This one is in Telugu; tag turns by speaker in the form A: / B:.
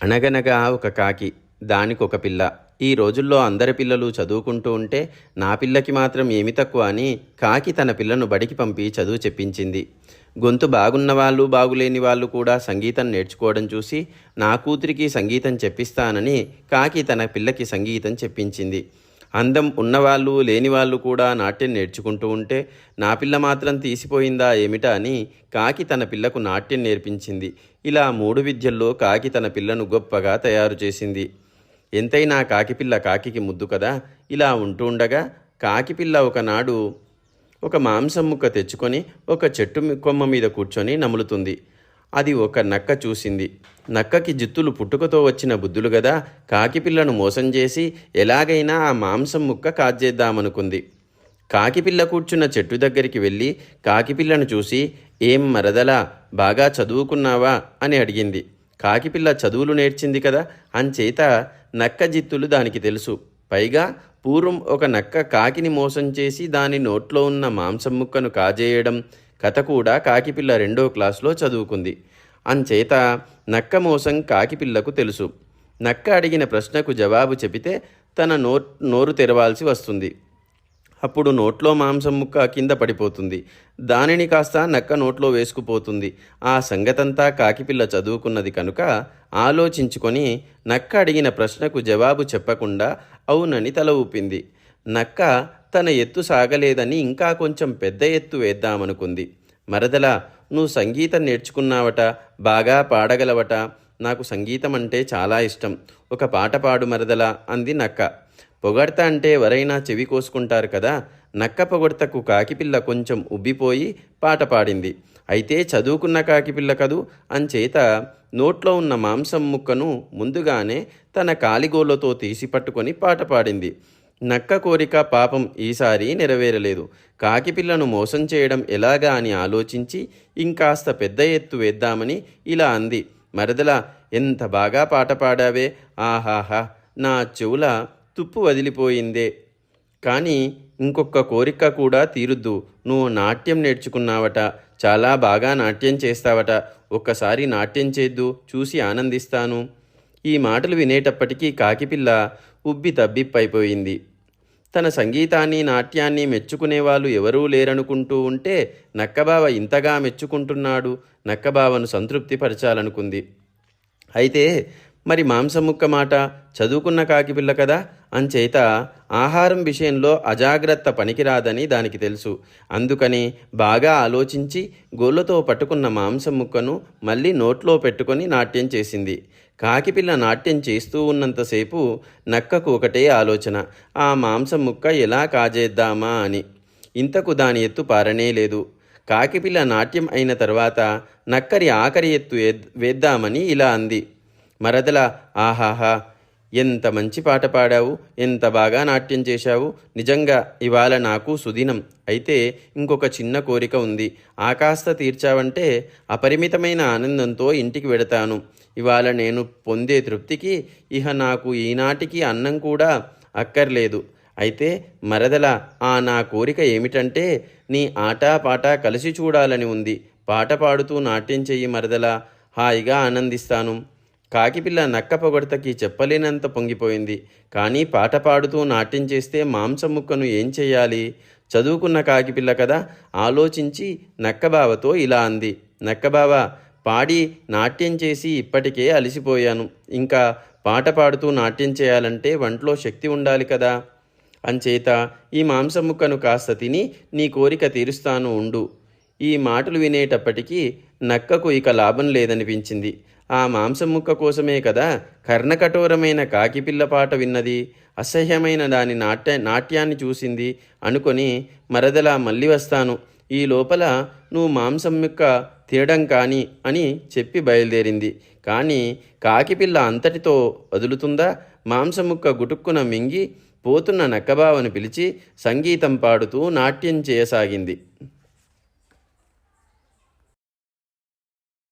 A: అనగనగా ఒక కాకి దానికి ఒక పిల్ల. ఈ రోజుల్లో అందరి పిల్లలు చదువుకుంటూ ఉంటే నా పిల్లకి మాత్రం ఏమి తక్కువ అని కాకి తన పిల్లను బడికి పంపి చదువు చెప్పించింది. గొంతు బాగున్న వాళ్ళు బాగులేని వాళ్ళు కూడా సంగీతం నేర్చుకోవడం చూసి నా కూతురికి సంగీతం చెప్పిస్తానని కాకి తన పిల్లకి సంగీతం చెప్పించింది. అందం ఉన్నవాళ్ళు లేని వాళ్ళు కూడా నాట్యం నేర్చుకుంటూ ఉంటే నా పిల్ల మాత్రం తీసిపోయిందా ఏమిటా అని కాకి తన పిల్లకు నాట్యం నేర్పించింది. ఇలా మూడు విద్యల్లో కాకి తన పిల్లను గొప్పగా తయారు చేసింది. ఎంతైనా కాకిపిల్ల కాకికి ముద్దు కదా? ఇలా ఉంటూ ఉండగా కాకిపిల్ల ఒకనాడు ఒక మాంసం ముక్క తెచ్చుకొని ఒక చెట్టు కొమ్మ మీద కూర్చొని నములుతుంది. అది ఒక నక్క చూసింది. నక్కకి జిత్తులు పుట్టుకతో వచ్చిన బుద్ధులు గదా కాకిపిల్లను మోసం చేసి ఎలాగైనా ఆ మాంసం ముక్క కాజేద్దామనుకుంది. కాకిపిల్ల కూర్చున్న చెట్టు దగ్గరికి వెళ్ళి కాకిపిల్లను చూసి ఏం మరదలా బాగా చదువుకున్నావా? అని అడిగింది. కాకిపిల్ల చదువులు నేర్చింది కదా అంచేత నక్క జిత్తులు దానికి తెలుసు. పైగా పూర్వం ఒక నక్క కాకిని మోసం చేసి దాని నోట్లో ఉన్న మాంసం ముక్కను కాజేయడం కథ కూడా కాకిపిల్ల రెండో క్లాసులో చదువుకుంది. అంచేత నక్క మోసం కాకిపిల్లకు తెలుసు. నక్క అడిగిన ప్రశ్నకు జవాబు చెబితే తన నో నోరు తెరవాల్సి వస్తుంది. అప్పుడు నోట్లో మాంసం ముక్క కింద పడిపోతుంది. దానిని కాస్త నక్క నోట్లో వేసుకుపోతుంది. ఆ సంగతంతా కాకిపిల్ల చదువుకున్నది కనుక ఆలోచించుకొని నక్క అడిగిన ప్రశ్నకు జవాబు చెప్పకుండా అవునని తల ఊపింది. నక్క తన ఎత్తు సాగలేదని ఇంకా కొంచెం పెద్ద ఎత్తు వేద్దామనుకుంది. మరదల నువ్వు సంగీతం నేర్చుకున్నావట బాగా పాడగలవట. నాకు సంగీతం అంటే చాలా ఇష్టం. ఒక పాట పాడు మరదల అంది నక్క. పొగడ్త అంటే ఎవరైనా చెవి కోసుకుంటారు కదా. నక్క పొగడ్తకు కాకిపిల్ల కొంచెం ఉబ్బిపోయి పాట పాడింది. అయితే చదువుకున్న కాకిపిల్ల కదూ అంచేత నోట్లో ఉన్న మాంసం ముక్కను ముందుగానే తన కాలిగోళ్ళతో తీసి పట్టుకొని పాట పాడింది. నక్క కోరిక పాపం ఈసారి నెరవేరలేదు. కాకిపిల్లను మోసం చేయడం ఎలాగా అని ఆలోచించి ఇంకాస్త పెద్ద ఎత్తు వేద్దామని ఇలా అంది. మరదల ఎంత బాగా పాట పాడావే. ఆహాహా నా చెవుల తుప్పు వదిలిపోయిందే. కానీ ఇంకొక కోరిక కూడా తీరుద్దు. నువ్వు నాట్యం నేర్చుకున్నావట. చాలా బాగా నాట్యం చేస్తావట. ఒక్కసారి నాట్యం చేద్దు. చూసి ఆనందిస్తాను. ఈ మాటలు వినేటప్పటికీ కాకిపిల్ల ఉబ్బి తబ్బిప్పైపోయింది. తన సంగీతాన్ని నాట్యాన్ని మెచ్చుకునేవాళ్ళు ఎవరూ లేరనుకుంటూ ఉంటే నక్కబావ ఇంతగా మెచ్చుకుంటున్నాడు నక్కబావను సంతృప్తిపరచాలనుకుంది. అయితే మరి మాంసం ముక్క మాట చదువుకున్న కాకిపిల్ల కదా? అంచేత ఆహారం విషయంలో అజాగ్రత్త పనికిరాదని దానికి తెలుసు. అందుకని బాగా ఆలోచించి గోళ్ళతో పట్టుకున్న మాంసం ముక్కను మళ్ళీ నోట్లో పెట్టుకొని నాట్యం చేసింది. కాకిపిల్ల నాట్యం చేస్తూ ఉన్నంతసేపు నక్కకు ఒకటే ఆలోచన ఆ మాంసం ముక్క ఎలా కాజేద్దామా? అని. ఇంతకు దాని ఎత్తు పారనే లేదు. కాకిపిల్ల నాట్యం అయిన తర్వాత నక్కరి ఆఖరి ఎత్తు వేద్దామని ఇలా అంది. మరదల ఆహాహా ఎంత మంచి పాట పాడావు ఎంత బాగా నాట్యం చేశావు. నిజంగా ఇవాళ నాకు సుదినం. అయితే ఇంకొక చిన్న కోరిక ఉంది. ఆకాస్త తీర్చావంటే అపరిమితమైన ఆనందంతో ఇంటికి వెడతాను. ఇవాళ నేను పొందే తృప్తికి ఇహ నాకు ఈనాటికి అన్నం కూడా అక్కర్లేదు. అయితే మరదల ఆ నా కోరిక ఏమిటంటే నీ ఆటాపాట కలిసి చూడాలని ఉంది. పాట పాడుతూ నాట్యం చెయ్యి మరదల. హాయిగా ఆనందిస్తాను. కాకిపిల్ల నక్క పొగడతకి చెప్పలేనంత పొంగిపోయింది. కానీ పాట పాడుతూ నాట్యం చేస్తే మాంసం ముక్కను ఏం చెయ్యాలి చదువుకున్న కాకిపిల్ల కదా ఆలోచించి నక్కబావతో ఇలా అంది. నక్కబావ పాడి నాట్యం చేసి ఇప్పటికే అలసిపోయాను. ఇంకా పాట పాడుతూ నాట్యం చేయాలంటే వంట్లో శక్తి ఉండాలి కదా. అంచేత ఈ మాంసం ముక్కను కాస్త తిని నీ కోరిక తీరుస్తాను ఉండు. ఈ మాటలు వినేటప్పటికీ నక్కకు ఇక లాభం లేదనిపించింది. ఆ మాంసం ముక్క కోసమే కదా కర్ణకఠోరమైన కాకిపిల్ల పాట విన్నది. అసహ్యమైన దాని నాట్య నాట్యాన్ని చూసింది. అనుకొని మరదలా మళ్ళీ వస్తాను. ఈ లోపల నువ్వు మాంసం ముక్క తినడం కానీ అని చెప్పి బయలుదేరింది. కానీ కాకిపిల్ల అంతటితో వదులుతుందా? మాంసం ముక్క గుటుక్కున మింగి పోతున్న నక్కబావను పిలిచి సంగీతం పాడుతూ నాట్యం చేయసాగింది.